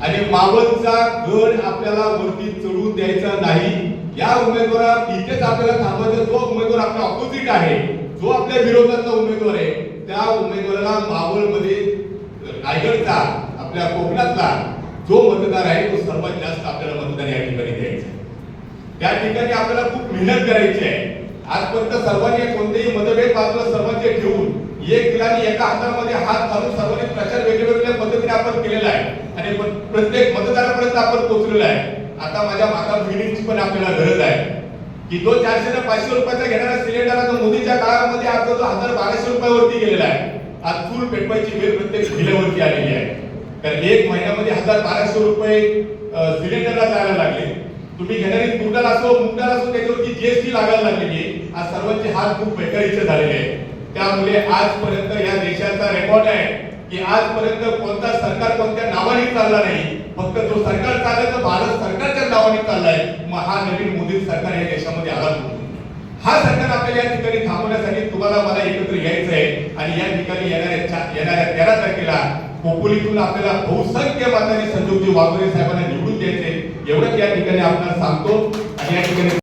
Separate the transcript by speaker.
Speaker 1: आणि मावळचा गड आपल्याला वरती चढून द्यायचा नाही. या उमेदवारा तिथेच आपल्याला थांबायचा जो उमेदवार आपला ऑपोजिट आहे जो आपल्या विरोधातला उमेदवार आहे त्या उमेदवाराला मावळमध्ये रायगडचा आपल्या कोकणातला जो मतदार आहे तो सर्वात जास्त आपल्याला मतदान या ठिकाणी द्यायचा त्या ठिकाणी आपल्याला खूप मेहनत करायची आहे. आजपर्यंत सर्वांनी कोणतेही मतभेद बाजूला एक मुलाने एका हातामध्ये हात घालून सर्वांनी प्रचार वेगवेगळ्या पद्धतीने आपण केलेला आहे. आणि पण प्रत्येक मतदारापर्यंत आपण पोहोचलेलो आहे. आता माझ्या माता बहिणींची पण आपल्याला गरज आहे. की जो चारशे ते पाचशे रुपयाचा घेणारा सिलेंडर आता मोदीच्या काळामध्ये आता जो हजार बाराशे रुपयावरती गेलेला आहे. आज चूल पेटवायची वेळ प्रत्येक महिलेवरती आलेली आहे. कारण एक महिन्यामध्ये हजार बाराशे रुपये सिलेंडरला जायला लागले. तुम्ही घेणारी तुरडाल असो मुगडाल असो त्याच्यावरती जीएसटी लागायला लागलेली आहे. आज सर्वांचे हात खूप बेकारीचे झालेले आहेत. त्यामुळे आजपर्यंत या देशाचा रेकॉर्ड आहे की आजपर्यंत कोणता सरकार कोणत्या नावाने चालला नाही. फक्त जो सरकार चालला तर भारत सरकारच्या नावाने चाललाय. मग हा नवीन मोदी सरकार या देशामध्ये आला हा सरकार आपल्याला या ठिकाणी थांबवण्यासाठी तुम्हाला मला एकत्र यायचं आहे आणि या ठिकाणी येणाऱ्या येणाऱ्या तेरा तारखेला कोपोलीतून आपल्याला बहुसंख्य मतांनी संजोगजी वाघोरे साहेबांना निवडून द्यायचे एवढंच या ठिकाणी आपण सांगतो. आणि या ठिकाणी